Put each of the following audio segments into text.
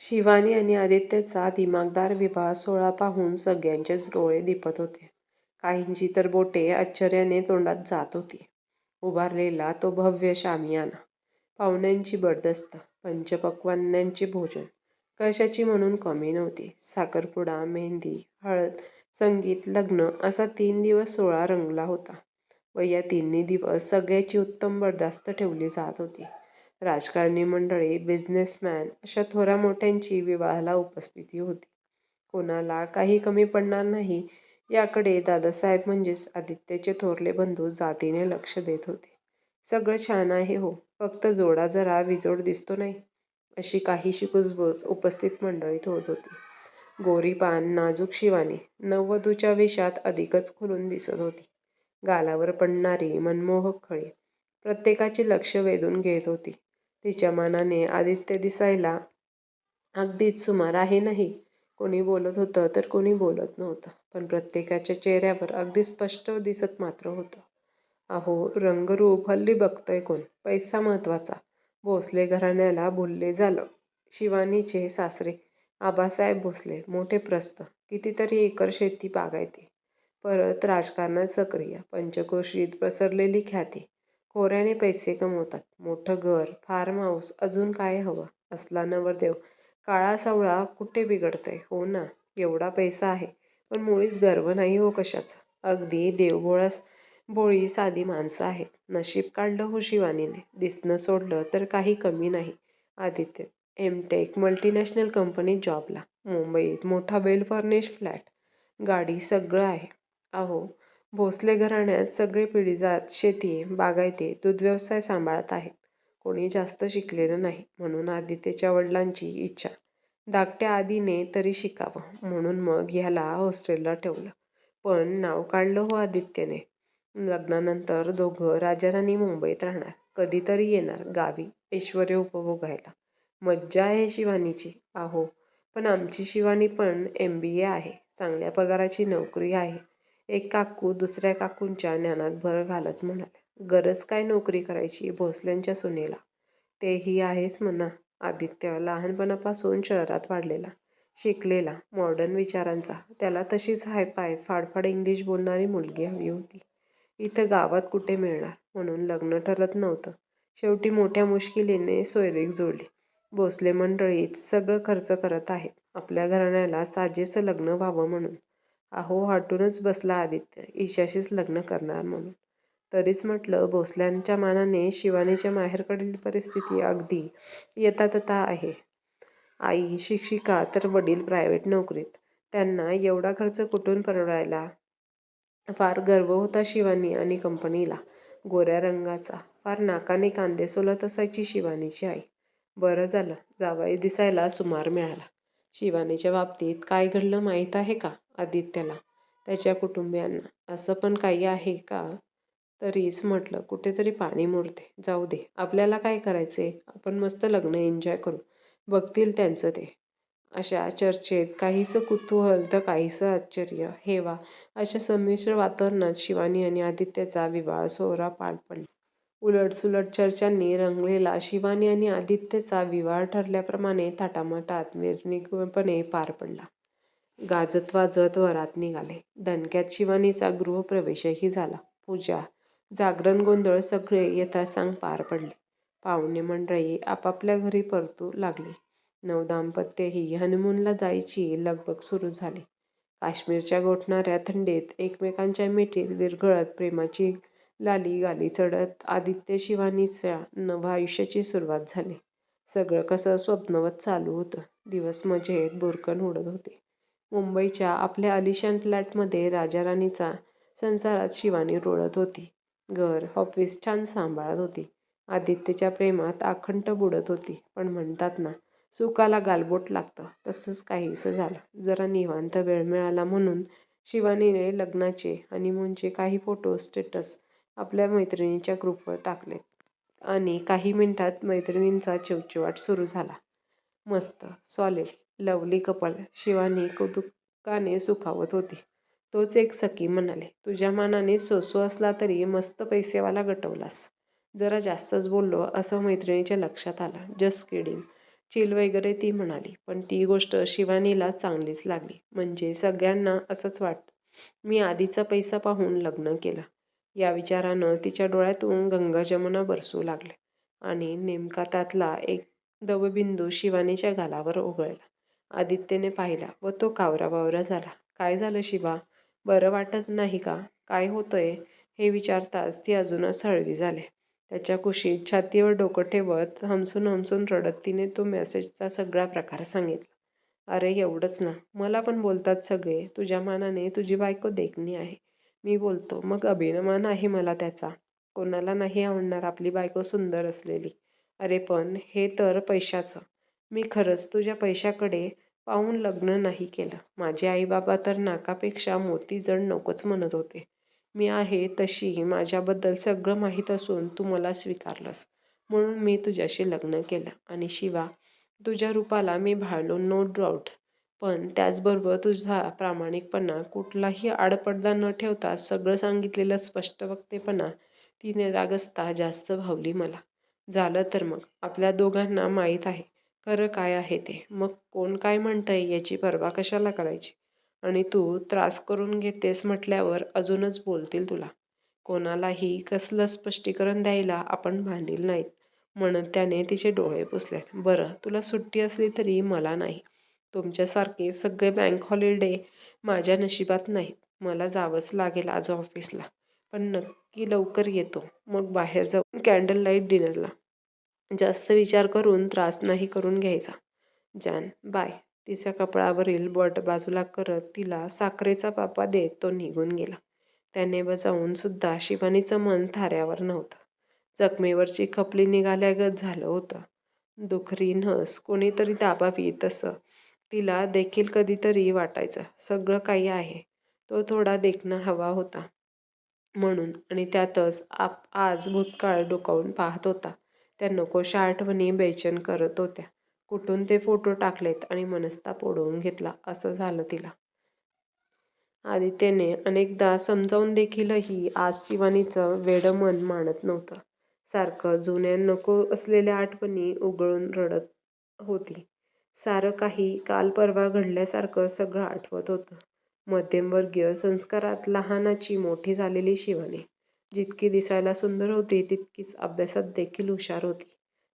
शिवानी आणि आदित्यचा दिमागदार विवाह सोहळा पाहून सगळ्यांचेच डोळे दिपत होते. काहींची तर बोटे आश्चर्याने तोंडात जात होती. उभारलेला तो भव्य शामियाना, पाहुण्यांची बडदस्त, पंचपक्वान्नांचे भोजन कशाची म्हणून कमी नव्हती. साखरपुडा, मेहंदी, हळद, संगीत, लग्न असा तीन दिवस सोहळा रंगला होता व या तिन्ही दिवस सगळ्याची उत्तम बरदास्त ठेवली जात होती. राजकारणी मंडळी, बिझनेसमॅन अशा थोरामोठ्यांची विवाहाला उपस्थिती होती. कोणाला काही कमी पडणार नाही याकडे दादासाहेब म्हणजेच आदित्यचे थोरले बंधू जातीने लक्ष देत होते. सगळं छान आहे हो, फक्त जोडा जरा विजोड दिसतो नाही, अशी काहीशी कुजबूज उपस्थित मंडळीत होत होती. गोरीपान, नाजूक शिवानी नववधूच्या वेशात अधिकच खुलून दिसत होती. गालावर पडणारी मनमोहक खळी प्रत्येकाचे लक्ष वेधून घेत होती. तिच्या मानाने आदित्य दिसायला अगदीच सुमार आहे नाही. कोणी बोलत होतं तर कोणी बोलत नव्हतं, पण प्रत्येकाच्या चेहऱ्यावर अगदी स्पष्ट दिसत मात्र होतं. अहो, रंगरूप हल्ली बघतंय कोण? पैसा महत्त्वाचा. भोसले घराण्याला भुलले झालं. शिवानीचे सासरे आबासाहेब भोसले मोठे प्रस्त कितीतरी एकर शेती बागायती. परत राजकारणात सक्रिय, पंचक्रोशीत पसरलेली ख्याती. खोऱ्याने पैसे कमवतात. मोठं घर, फार्म हाऊस अजून काय हवं? असला नवरदेव काळा-सावळा कुठे बिघडतंय? हो ना, एवढा पैसा आहे, पण मुळीच गर्व नाही हो कशाचा. अगदी देवभोळी साधी माणसं आहेत. नशीब काढलं हो शिवानीने. दिसणं सोडलं तर काही कमी नाही आदित्य. एम. टेक. कंपनीत जॉबला. मुंबईत मोठा बेल फर्निश फ्लॅट, गाडी सगळं आहे. अहो, भोसले घराण्यात सगळे पिढीजात शेती, बागायती, दूधव्यवसाय सांभाळत आहेत. कोणी जास्त शिकलेलं नाही, म्हणून आदित्यच्या वडिलांची इच्छा धाकट्या आदीने तरी शिकावं, म्हणून मग ह्याला हॉस्टेलला ठेवलं. पण नाव काढलं हो आदित्यने. लग्नानंतर दोघं राजाराणी मुंबईत राहणार. कधीतरी येणार गावी ऐश्वर्य उपभोगायला. मज्जा आहे शिवानीची. आहो पण आमची शिवानी पण एम. बी. ए. आहे. चांगल्या पगाराची नोकरी आहे. एक काकू दुसऱ्या काकूंच्या ज्ञानात भर घालत म्हणाल्या. गरज काय नोकरी करायची भोसल्यांच्या सुनेला? तेही आहेच म्हणा. आदित्य लहानपणापासून शहरात वाढलेला, शिकलेला, मॉडर्न विचारांचा. त्याला तशीच हाय पाय फाडफाड इंग्लिश बोलणारी मुलगी हवी होती. इथं गावात कुठे मिळणार? म्हणून लग्न ठरत नव्हतं. शेवटी मोठ्या मुश्किलीने सोयरीक जोडली भोसले मंडळीत सगळं खर्च करत आहेत. आपल्या घराण्याला साजेसं लग्न व्हावं म्हणून. अहो, हाटूनच बसला आदित्य ईशाशीच लग्न करणार म्हणून. तरीच म्हटलं, भोसल्यांच्या मानाने शिवानीच्या माहेरकडील परिस्थिती अगदी यथातथा आहे. आई शिक्षिका तर वडील प्रायव्हेट नोकरीत. त्यांना एवढा खर्च कुठून परवडायला? फार गर्व होता शिवानी आणि कंपनीला. गोऱ्या रंगाचा, फार नाकाने कांदे सोलत असायची शिवानीची आई. बरं झालं, जावाई दिसायला सुमार मिळाला. शिवानीच्या बाबतीत काय घडलं माहीत आहे का आदित्यला? त्याच्या कुटुंबियांना असं पण काही आहे का? तरीच म्हटलं कुठेतरी पाणी मुरते. जाऊ दे, आपल्याला काय करायचे आपण मस्त लग्न एन्जॉय करू. बघतील त्यांचं ते. अशा चर्चेत काहीसं कुतूहल तर काहीसं आश्चर्य, हेवा अशा संमिश्र वातावरणात शिवानी आणि आदित्यचा विवाह सोहळा पार पडला. उलटसुलट चर्चांनी रंगलेला शिवानी आणि आदित्यचा विवाह ठरल्याप्रमाणे थाटामाटात निर्विघ्नपणे पार पडला. गाजत-वाजत वरात निघाले. दणक्यात शिवानीचा गृहप्रवेशही झाला. पूजा, जागरण गोंधळ सगळे यथासांग पार पडले. पाहुणे मंडळी आपापल्या घरी परतू लागली. नवदाम्पत्यही हनीमूनला जायची लगबग सुरू झाली. काश्मीरच्या गोठणाऱ्या थंडीत एकमेकांच्या मिठीत विरघळत प्रेमाची लाली गाली चढत आदित्य-शिवानीच्या नव आयुष्याची सुरुवात झाली. सगळं कसं स्वप्नवत चालू होतं. दिवस मजेत बुरकत उडत होते. मुंबईच्या आपल्या आलिशान फ्लॅटमध्ये राजाराणीचा संसारात शिवानी रुळत होती. घर, ऑफिस छान सांभाळत होती. आदित्यच्या प्रेमात आकंठ बुडत होती. पण म्हणतात ना, सुखाला गालबोट लागतं, तसंच काहीसं झालं. जरा निवांत वेळ मिळाला म्हणून शिवानीने लग्नाचे, हनीमूनचे काही फोटो स्टेटस आपल्या मैत्रिणीच्या ग्रुपवर टाकलेत आणि काही मिनिटात मैत्रिणींचा चिवचिवाट सुरू झाला. मस्त, सॉलिड, लवली कपल शिवानी कौतुकाने सुखावत होती. तोच एक सखी म्हणाले, तुझ्या मानाने सोसू असला तरी मस्त पैसेवाला गटवलास. जरा जास्तच बोललो असं मैत्रिणीच्या लक्षात आलं. Just kidding. चिल वगैरे ती म्हणाली. पण ती गोष्ट शिवानीला चांगलीच लागली. म्हणजे सगळ्यांना असंच वाटतं. मी आधीचा पैसा पाहून लग्न केलं. या विचारानं तिच्या डोळ्यातून गंगा-जमुना बरसू लागले आणि नेमका त्यातला एक दवबिंदू शिवानीच्या गालावर ओघळला. आदित्यने पाहिला व तो कावरा-बावरा झाला. काय झालं शिवा? बरं वाटत नाही का? काय होतंय? हे विचारताच ती अजूनच हळवी झाले त्याच्या कुशीत छातीवर डोकं ठेवत हमसून हमसून रडत तिने तो मेसेजचा सगळा प्रकार सांगितला. अरे एवढंच ना? मला पण बोलतात सगळे. तुझ्या मानाने तुझी बायको देखणी आहे. मी बोलतो मग अभिमान आहे मला त्याचा. कोणाला नाही आवडणार आपली बायको सुंदर असलेली. अरे पण हे तर पैशाचं. मी खरंच तुझ्या पैशाकडे पाहून लग्न नाही केलं. माझे आई-बाबा तर नाकापेक्षा मोती जड नकोच म्हणत होते. मी आहे तशी माझ्याबद्दल सगळं माहीत असून तू मला स्वीकारलंस म्हणून मी तुझ्याशी लग्न केलं. आणि शिवा, तुझ्या रूपाला मी भाळलो नो डाऊट. पण त्याचबरोबर तुझा प्रामाणिकपणा, कुठलाही आडपडदा न ठेवता सगळं सांगितलेलं स्पष्ट वक्तेपणा ती निरागसता जास्त भावली मला. झालं तर मग. आपल्या दोघांना माहीत आहे खरं काय आहे ते. मग कोण काय म्हणतंय याची पर्वा कशाला करायची? आणि तू त्रास करून घेतेस म्हटल्यावर अजूनच बोलतील तुला. कोणालाही कसलं स्पष्टीकरण द्यायला आपण बांधील नाहीत म्हणत त्याने तिचे डोळे पुसलेत. बरं, तुला सुट्टी असली तरी मला नाही. तुमच्यासारखे सगळे बँक हॉलिडे माझ्या नशिबात नाहीत. मला जावंच लागेल आज ऑफिसला. पण नक्की लवकर येतो. मग बाहेर जाऊ कॅन्डल लाइट डिनरला. जास्त विचार करून त्रास नाही करून घ्यायचा. जान, बाय. तिच्या कपाळावरील बट बाजूला करत तिला साखरेचा पापा देत तो निघून गेला. त्याने बजावून सुद्धा शिवानीचं मन थाऱ्यावर नव्हतं. जखमेवरची खपली निघाल्यागत झालं होतं. दुखरी नस कोणीतरी दाबावी तसं तिला देखील कधीतरी वाटायचं. सगळं काही आहे. तो थोडा देखणं हवा होता म्हणून. आणि त्यातच आप आज भूतकाळ डोकावून पाहत होता. त्या नकोशा आठवणी बेचैन करत होत्या. कुठून ते फोटो टाकलेत आणि मनस्ताप ओढवून घेतला असं झालं तिला. आदित्यने अनेकदा समजावून देखीलही आज शिवानीचं वेडं मन मानत नव्हतं. सारखं जुन्या नको असलेल्या आठवणी उगळून रडत होती. सारं काही काल-परवा घडल्यासारखं सगळं आठवत होतं. मध्यमवर्गीय संस्कारात लहानाची मोठी झालेली शिवानी. जितकी दिसायला सुंदर होती तितकीच अभ्यासात देखील हुशार होती.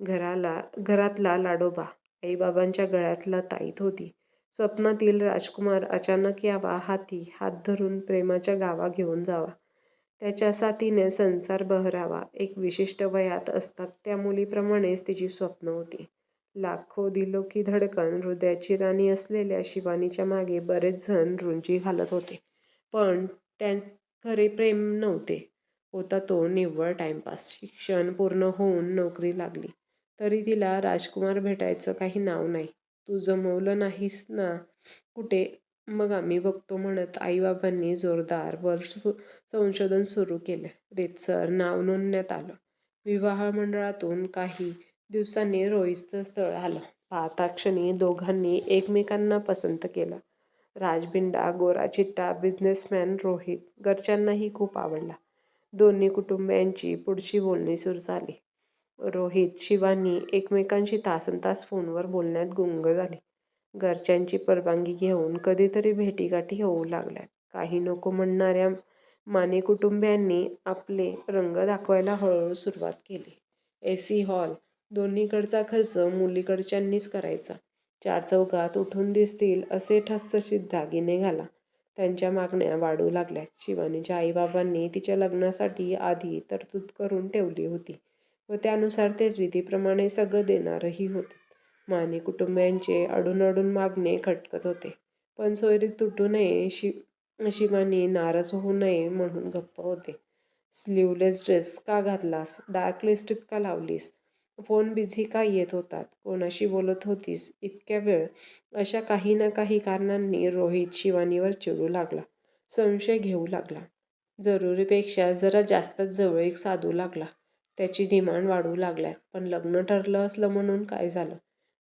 घराला घरातला लाडोबा, आईबाबांच्या गळ्यातला ताईत होती. स्वप्नातील राजकुमार अचानक यावा हाती हात धरून प्रेमाच्या गावा घेऊन जावा. त्याच्या साथीने संसार बहरावा एक विशिष्ट वयात असतात त्या मुलीप्रमाणेच तिची स्वप्न होती. लाखो दिलो की धडकन हृदयाची राणी असलेल्या शिवानीच्या मागे बरेच जण रुंजी घालत होते. पण त्या खरे प्रेम नव्हते. होता तो निव्वळ टाईमपास. शिक्षण पूर्ण होऊन नोकरी लागली तरी तिला राजकुमार भेटायचं काही नाव नाही. तू जमवलं नाहीस ना कुठे? मग आम्ही बघतो म्हणत आईबाबांनी जोरदार वर्ष संशोधन सुरू केलं. रेतसर नाव नोंदण्यात आलं. विवाह मंडळातून काही दिवसांनी रोहितचं स्थळ आलं. पाहताक्षणी दोघांनी एकमेकांना पसंत केलं. राजबिंडा, गोराचिट्टा बिझनेसमॅन रोहित घरच्यांनाही खूप आवडला. दोन्ही कुटुंबियांची पुढची बोलणी सुरू झाली. रोहित, शिवानी एकमेकांशी तासनतास फोनवर बोलण्यात गुंग झाली. घरच्यांची परवानगी घेऊन कधीतरी भेटीगाठी होऊ लागल्या. काही नको म्हणणाऱ्या माने कुटुंबियांनी आपले रंग दाखवायला हळूहळू सुरुवात केली. ए सी हॉल, दोन्हीकडचा खर्च मुलीकडच्यांनीच करायचा. चार चौकात उठून दिसतील असे ठसठशीत दागिने घाला, त्यांच्या मागण्या वाढू लागल्या. शिवानीच्या आईबाबांनी तिच्या लग्नासाठी आधी तरतूद करून ठेवली होती व त्यानुसार ते रीतीप्रमाणे सगळं देणारही होते. माने कुटुंबियांचे अडून अडून मागणे खटकत होते. पण सोयरीक तुटू नये, शि शिवानी नाराज होऊ नये म्हणून गप्प होते. स्लीवलेस ड्रेस का घातलास? डार्क लिपस्टिक का लावलीस? फोन बिझी का येत होतात? कोणाशी बोलत होतीस इतक्या वेळ? अशा काही ना काही कारणांनी रोहित शिवानीवर चिडू लागला. संशय घेऊ लागला. जरुरीपेक्षा जरा जास्तच जवळीक साधू लागला. त्याची डिमांड वाढू लागल्या. पण लग्न ठरलं असलं म्हणून काय झालं?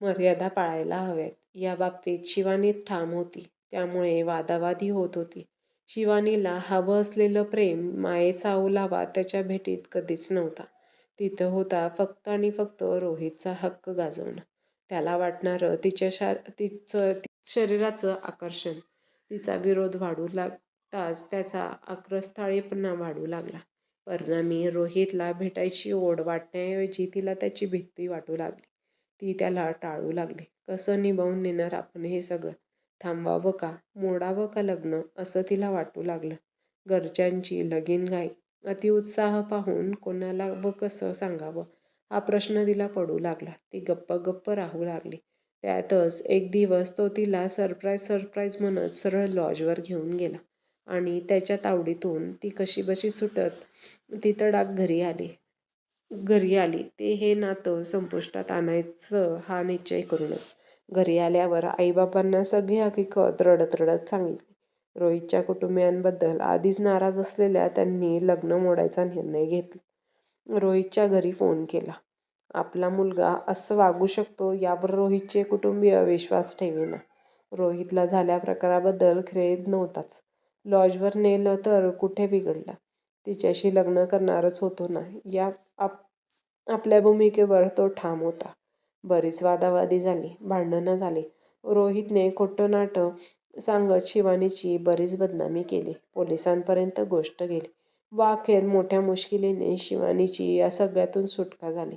मर्यादा पाळायला हव्यात या बाबतीत शिवानी ठाम होती. त्यामुळे वादावादी होत होती. शिवानीला हवं असलेलं प्रेम, मायेचा ओलावा त्याच्या भेटीत कधीच नव्हता. तिथं होता फक्त आणि फक्त रोहितचा हक्क गाजवणं. त्याला वाटणारं तिच्या शा तिचं शरीराचं आकर्षण. तिचा विरोध वाढू लागताच त्याचा आक्रस्ताळेपणा वाढू लागला. परिणामी रोहितला भेटायची ओढ वाटण्याऐवजी तिला त्याची भीती वाटू लागली. ती त्याला टाळू लागली. कसं निभावून नेणार आपण हे सगळं? थांबवावं का? मोडावं का लग्न? असं तिला वाटू लागलं. घरच्यांची लगीन घाई अतिउत्साह पाहून कोणाला व कसं सांगावं हा प्रश्न तिला पडू लागला. ती गप्प गप्प राहू लागली. त्यातच एक दिवस तो तिला सरप्राईज सरप्राईज म्हणत सरळ लॉजवर घेऊन गेला आणि त्याच्या तावडीतून ती कशीबशी सुटत ती तडाख घरी आली. घरी आली ते हे नातं संपुष्टात आणायचं हा निश्चय करूनच. घरी आल्यावर आईबाबांना सगळी हकीकत रडत रडत सांगितली. रोहितच्या कुटुंबियांबद्दल आधीच नाराज असलेल्या त्यांनी लग्न मोडायचा निर्णय घेतला. रोहितच्या घरी फोन केला. आपला मुलगा असं वागू शकतो यावर रोहितचे कुटुंबीय विश्वास ठेवेना. रोहितला झाल्या प्रकाराबद्दल खेद नव्हताच. लॉजवर नेलं तर कुठे बिघडलं? तिच्याशी लग्न करणारच होतो ना या आप आपल्या भूमिकेवर तो ठाम होता. बरीच वादावादी झाली. भांडणं झाली. रोहितने खोटं नाटं सांगत शिवानीची बरीच बदनामी केली. पोलिसांपर्यंत गोष्ट गेली. वाखेर मोठ्या मुश्किलीने शिवानीची या सगळ्यातून सुटका झाली.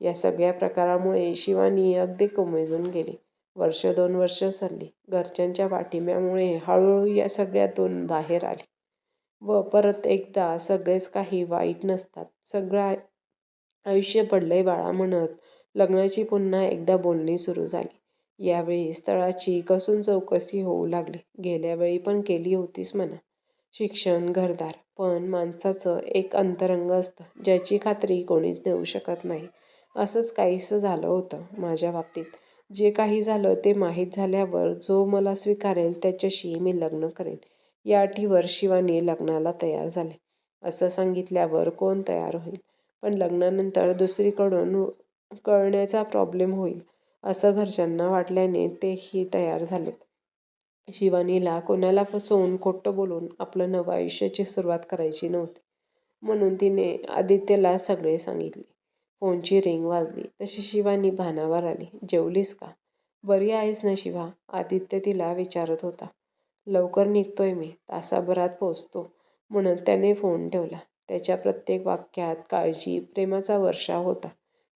या सगळ्या प्रकारामुळे शिवानी अगदी कोमेजून गेली. वर्ष दोन वर्षं सरली. घरच्यांच्या पाठिंब्यामुळे हळूहळू या सगळ्यातून बाहेर आली. व परत एकदा सगळेच काही वाईट नसतात. सगळं आयुष्य पडलंय बाळा म्हणत लग्नाची पुन्हा एकदा बोलणी सुरू झाली. यावेळी स्थळाची कसून चौकशी होऊ लागली. गेल्यावेळी पण केली होतीच म्हणा. शिक्षण, घरदार. पण माणसाचं एक अंतरंग असतं ज्याची खात्री कोणीच देऊ शकत नाही. असंच काहीसं झालं होतं माझ्या बाबतीत. जे काही झालं ते माहीत झाल्यावर जो मला स्वीकारेल त्याच्याशी मी लग्न करेन या अटीवर शिवानी लग्नाला तयार झाले असं सांगितल्यावर कोण तयार होईल? पण लग्नानंतर दुसरीकडून कळण्याचा प्रॉब्लेम होईल असं घरच्यांना वाटल्याने तेही तयार झालेत. शिवानीला कोणाला फसवून खोटं बोलून आपलं नवं आयुष्याची सुरुवात करायची नव्हती. म्हणून तिने आदित्यला सगळे सांगितले. फोनची रिंग वाजली तशी शिवानी भानावर आली. जेवलीस का? बरी आहेस ना शिवा? आदित्य तिला विचारत होता. लवकर निघतोय मी. तासाभरात पोचतो म्हणून त्याने फोन ठेवला. त्याच्या प्रत्येक वाक्यात काळजी, प्रेमाचा वर्षा होता.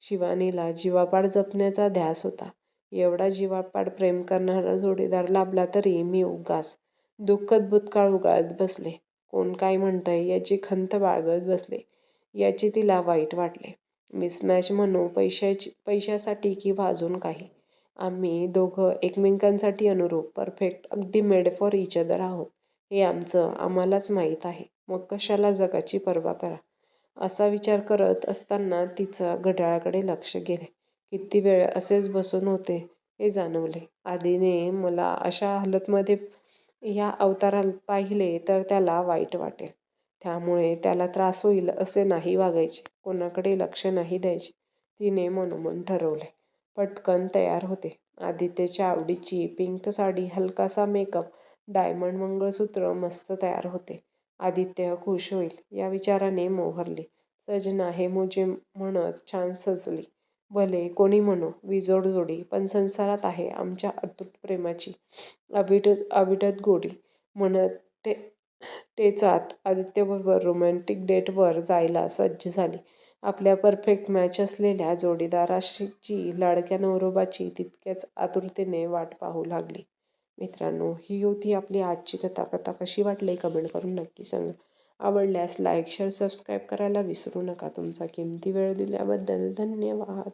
शिवानीला जीवापाड जपण्याचा ध्यास होता. एवढा जीवापाड प्रेम करणारा जोडीदार लाभला तरी मी उगास दुःखद भूतकाळ उगाळत बसले. कोण काय म्हणतंय याची खंत बाळगत बसले याची तिला वाईट वाटले. मिसमॅच म्हणू पैशाची पैशासाठी किंवा अजून काही. आम्ही दोघं एकमेकांसाठी अनुरूप, परफेक्ट, अगदी मेड फॉर इच अदर आहोत हे आमचं आम्हालाच माहीत आहे. मग कशाला जगाची पर्वा करा? असा विचार करत असताना तिचं घड्याळाकडे लक्ष गेले. किती वेळ असेच बसून होते हे जाणवले. आदीने मला अशा हालतमध्ये या अवतारात पाहिले तर त्याला वाईट वाटेल. त्यामुळे त्याला त्रास होईल असे नाही वागायचे. कोणाकडे लक्ष नाही द्यायचे तिने मनोमन ठरवले. पटकन तयार होते. आदित्यच्या आवडीची पिंक साडी, हलकासा मेकअप, डायमंड मंगळसूत्र मस्त तयार होते. आदित्य खुश होईल या विचाराने मोहरली. सजना हे मुझे म्हणत छान सजली. भले कोणी म्हणो विजोड जोडी पण संसारात आहे आमच्या अतूट प्रेमाची अविढत गोडी म्हणत टेचात आदित्यबरोबर रोमँटिक डेटवर जायला सज्ज झाली. आपल्या परफेक्ट मॅच असलेल्या जोडीदाराशीची लाडक्या नवरोबाची तितक्याच आतुरतेने वाट पाहू लागली. मित्रांनो ही होती आपली आजची कथा. कथा कशी वाटली कमेंट करून नक्की सांगा. आवडल्यास लाईक, शेअर, सबस्क्राईब करायला विसरू नका. तुमचा किमती वेळ दिल्याबद्दल धन्यवाद.